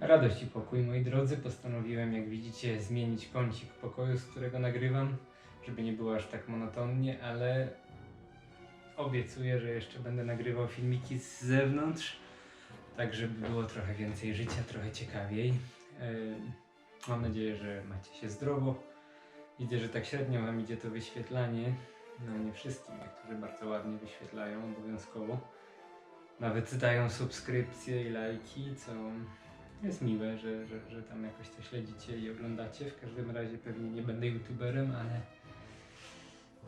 Radość i pokój, moi drodzy. Postanowiłem, jak widzicie, zmienić kącik pokoju, z którego nagrywam, żeby nie było aż tak monotonnie, ale obiecuję, że jeszcze będę nagrywał filmiki z zewnątrz, tak żeby było trochę więcej życia, trochę ciekawiej. Mam nadzieję, że macie się zdrowo. Widzę, że tak średnio Wam idzie to wyświetlanie. No nie wszystkim, niektórzy bardzo ładnie wyświetlają obowiązkowo. Nawet dają subskrypcje i lajki, co jest miłe, że, że, że tam jakoś to śledzicie i oglądacie. W każdym razie pewnie nie będę youtuberem, ale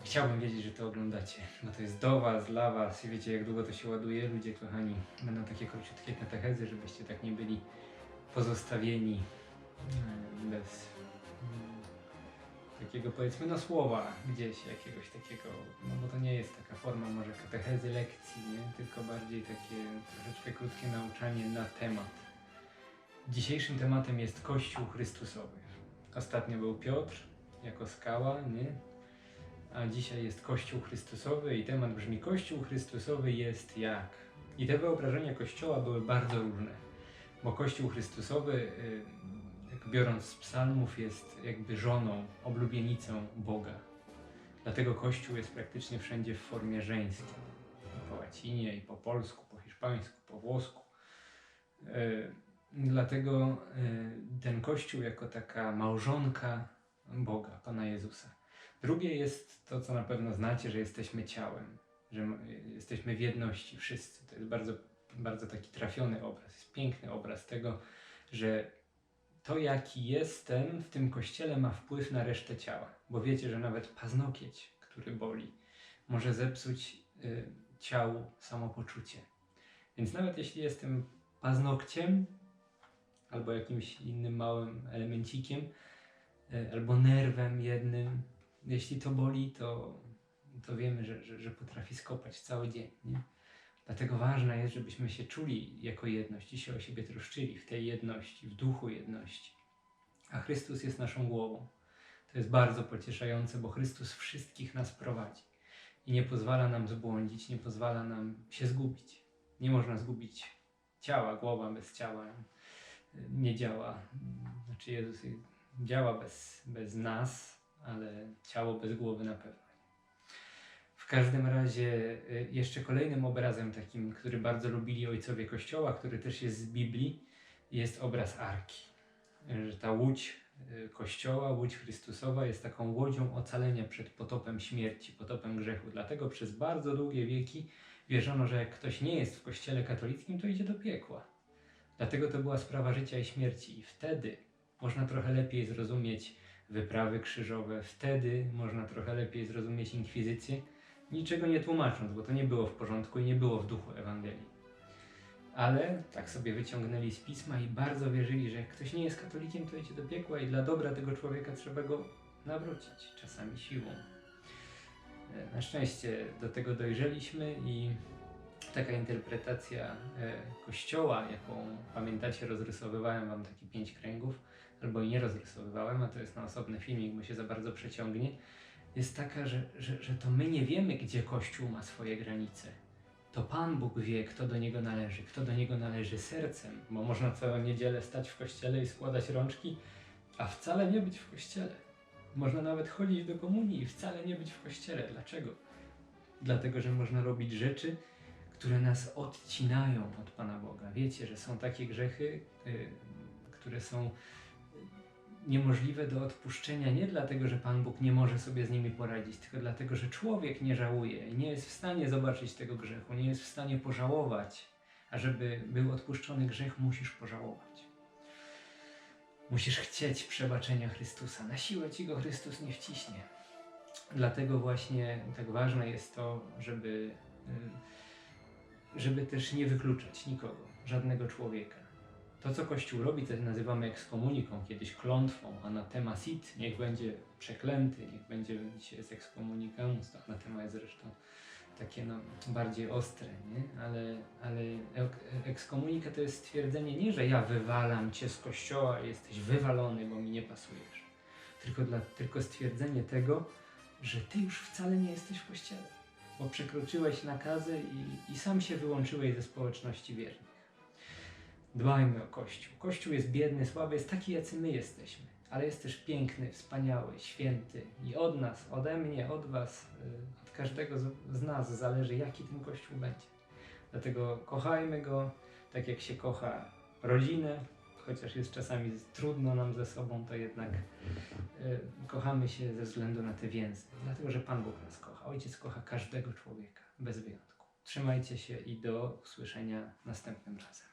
chciałbym wiedzieć, że to oglądacie. Bo to jest do Was, dla Was i wiecie jak długo to się ładuje. Ludzie kochani, będą takie króciutkie katechezy, żebyście tak nie byli pozostawieni e, bez mm, takiego powiedzmy no słowa gdzieś jakiegoś takiego, no bo to nie jest taka forma może katechezy lekcji, nie? tylko bardziej takie troszeczkę krótkie nauczanie na temat. Dzisiejszym tematem jest Kościół Chrystusowy. Ostatnio był Piotr jako skała, nie? A dzisiaj jest Kościół Chrystusowy i temat brzmi Kościół Chrystusowy jest jak? I te wyobrażenia Kościoła były bardzo różne, bo Kościół Chrystusowy, y, biorąc z psalmów, jest jakby żoną, oblubienicą Boga. Dlatego Kościół jest praktycznie wszędzie w formie żeńskiej. Po łacinie, i po polsku, po hiszpańsku, po włosku. Dlatego y, ten Kościół jako taka małżonka Boga, Pana Jezusa. Drugie jest to, co na pewno znacie, że jesteśmy ciałem, że jesteśmy w jedności wszyscy. To jest bardzo, bardzo taki trafiony obraz, jest piękny obraz tego, że to jaki jestem w tym kościele ma wpływ na resztę ciała. Bo wiecie, że nawet paznokieć, który boli, może zepsuć y, ciału samopoczucie. Więc nawet jeśli jestem paznokciem, albo jakimś innym małym elemencikiem, e, albo nerwem jednym. Jeśli to boli, to, to wiemy, że, że, że potrafi skopać cały dzień. Nie? Dlatego ważne jest, żebyśmy się czuli jako jedność i się o siebie troszczyli w tej jedności, w duchu jedności. A Chrystus jest naszą głową. To jest bardzo pocieszające, bo Chrystus wszystkich nas prowadzi i nie pozwala nam zbłądzić, nie pozwala nam się zgubić. Nie można zgubić ciała, głowa bez ciała nie działa. Znaczy Jezus działa bez, bez nas, ale ciało bez głowy na pewno. W każdym razie y, jeszcze kolejnym obrazem takim, który bardzo lubili ojcowie Kościoła, który też jest z Biblii, jest obraz Arki. Że ta łódź y, Kościoła, łódź Chrystusowa jest taką łodzią ocalenia przed potopem śmierci, potopem grzechu. Dlatego przez bardzo długie wieki wierzono, że jak ktoś nie jest w Kościele katolickim, to idzie do piekła. Dlatego to była sprawa życia i śmierci. I wtedy można trochę lepiej zrozumieć wyprawy krzyżowe, wtedy można trochę lepiej zrozumieć inkwizycję, niczego nie tłumacząc, bo to nie było w porządku i nie było w duchu Ewangelii. Ale tak sobie wyciągnęli z pisma i bardzo wierzyli, że jak ktoś nie jest katolikiem, to idzie do piekła i dla dobra tego człowieka trzeba go nawrócić, czasami siłą. E, Na szczęście do tego dojrzeliśmy i taka interpretacja e, kościoła, jaką pamiętacie, rozrysowywałem wam takie pięć kręgów, albo i nie rozrysowywałem, a to jest na osobny filmik, bo się za bardzo przeciągnie, jest taka, że, że, że to my nie wiemy, gdzie Kościół ma swoje granice. To Pan Bóg wie, kto do Niego należy, kto do Niego należy sercem, bo można całą niedzielę stać w kościele i składać rączki, a wcale nie być w kościele. Można nawet chodzić do komunii i wcale nie być w kościele. Dlaczego? Dlatego, że można robić rzeczy, które nas odcinają od Pana Boga. Wiecie, że są takie grzechy, y, które są niemożliwe do odpuszczenia nie dlatego, że Pan Bóg nie może sobie z nimi poradzić, tylko dlatego, że człowiek nie żałuje i nie jest w stanie zobaczyć tego grzechu, nie jest w stanie pożałować. A żeby był odpuszczony grzech, musisz pożałować. Musisz chcieć przebaczenia Chrystusa. Na siłę ci go Chrystus nie wciśnie. Dlatego właśnie tak ważne jest to, żeby y, żeby też nie wykluczać nikogo, żadnego człowieka. To, co Kościół robi, to nazywamy ekskomuniką, kiedyś klątwą, anatema sit, niech będzie przeklęty, niech będzie dzisiaj z ekskomunikamus, to anatema jest zresztą takie no, bardziej ostre, nie? Ale, ale ek- ekskomunika to jest stwierdzenie nie, że ja wywalam cię z kościoła jesteś wywalony, bo mi nie pasujesz, tylko, dla, tylko stwierdzenie tego, że ty już wcale nie jesteś w kościele bo przekroczyłeś nakazy i, i sam się wyłączyłeś ze społeczności wiernych. Dbajmy o Kościół. Kościół jest biedny, słaby, jest taki, jacy my jesteśmy. Ale jest też piękny, wspaniały, święty. I od nas, ode mnie, od Was, y, od każdego z, nas zależy, jaki ten Kościół będzie. Dlatego kochajmy go tak, jak się kocha rodzinę, chociaż jest czasami trudno nam ze sobą, to jednak y, kochamy się ze względu na te więzy. Dlatego, że Pan Bóg nas kocha. Ojciec kocha każdego człowieka, bez wyjątku. Trzymajcie się i do usłyszenia następnym razem.